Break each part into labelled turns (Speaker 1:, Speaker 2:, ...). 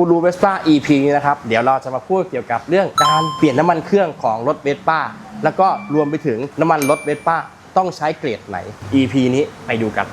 Speaker 1: กูรูเวสป้า EP นี้นะครับ เดี๋ยวเราจะมาพูดเกี่ยวกับเรื่องการเปลี่ยนน้ำมันเครื่องของรถเวสป้า แล้วก็รวมไปถึงน้ำมันรถเวสป้าต้องใช้เกรดไหน EP นี้ไปดูกัน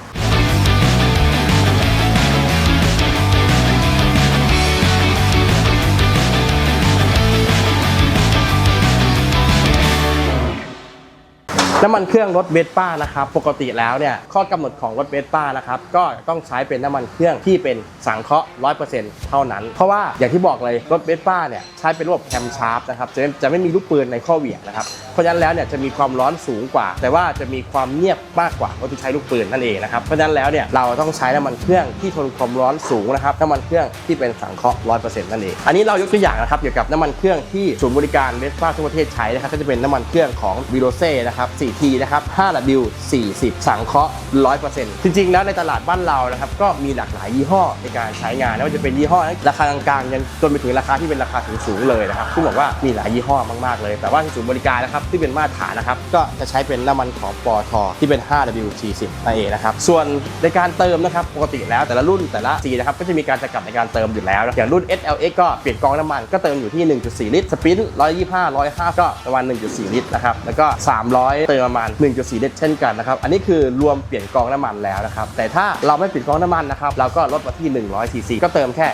Speaker 1: น้ำมันเครื่องรถเวสป้านะครับปกติแล้วเนี่ยข้อกำหนดของรถเวสป้านะครับก็ต้องใช้เป็นน้ำมันเครื่องที่เป็นสังเคราะห์100%เท่านั้น เพราะว่าอย่างที่บอกเลยรถเวสป้าเนี่ยใช้เป็นระบบแคมชาร์ปนะครับจะจะไม่มีลูกปืนในข้อเหวี่ยงนะครับ เพราะฉะนั้นแล้วเนี่ยจะมีความร้อนสูงกว่า แต่ว่าจะมีความเงียบมากกว่ารถที่ใช้ลูกปืนนั่นเองนะครับเพราะฉะนั้นแล้วเนี่ยเราต้องใช้น้ำมันเครื่องที่ทนความร้อนสูงนะครับน้ำมันเครื่องที่เป็นสังเคราะห์100%นั่นเองอันนี้เรายกตัวอย่างนะครับเกี่ยวกับน้ำมันเครื่องที่ศูนย์บริการเวสป้าทั่วประเทศใช้นะครับก็จะเป็นน้ำมันเครื่องของวิโรเซ่นะครับ 4T นะครับ 5W 40 สังเคราะห์100%จริงๆ แล้วในตลาดบ้านเรานะครับก็มีหลากหลายยี่ห้อในการใช้งานไม่ว่าจะเป็นยี่ห้อราคากลางๆยันจนไปถึงราคาที่เป็นราคาสูงๆเลยนะครับซึ่งบอกว่ามีหลายยี่ห้อมากๆเลย แต่ว่าที่ศูนย์บริการนะครับที่เป็นมาตรฐานนะครับ ก็จะใช้เป็นน้ำมันของปอทที่เป็น 5W 40นั่นเองนะครับ ส่วนในการเติมนะครับ ปกติแล้วแต่ละรุ่นแต่ละสีนะครับก็จะมีการจำกัดในการเติมอยู่แล้ว อย่างรุ่น SLX ก็เปลี่ยนกองน้ำมันก็เติมอยู่ที่ 1.4 ลิตร สปริน125 105 ก็ประมาณ 1.4 ลิตรนะครับ แล้วก็ 300 เติมประมาณ 1.4 ลิตรเช่นกันนะครับ อันนี้คือรวมเปลี่ยนกองน้ำมันแล้วนะครับ แต่ถ้าเราไม่เปลี่ยนกองน้ำมันนะครับ เราก็ลดมาที่ 100 cc ก็เติมแค่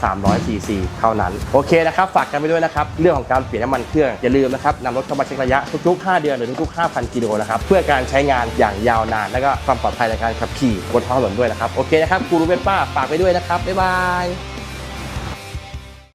Speaker 1: 1,300 cc เท่านั้น โอเคนะครับ ฝากกันไปด้วยนะครับ เรื่องของการเปลี่ยนน้ำมันเครื่อง อย่าลืมนะครับนำรถเข้ามาเช็คระยะทุกๆ 5 เดือนหรือทุกๆ 5,000 กิโลนะครับเพื่อการใช้งานอย่างยาวนาน และก็ความปลอดภัยในการขับขี่บนท้องถนนด้วยนะครับโอเคนะครับกูรูเวป้าฝากไปด้วยนะครับบ๊ายบาย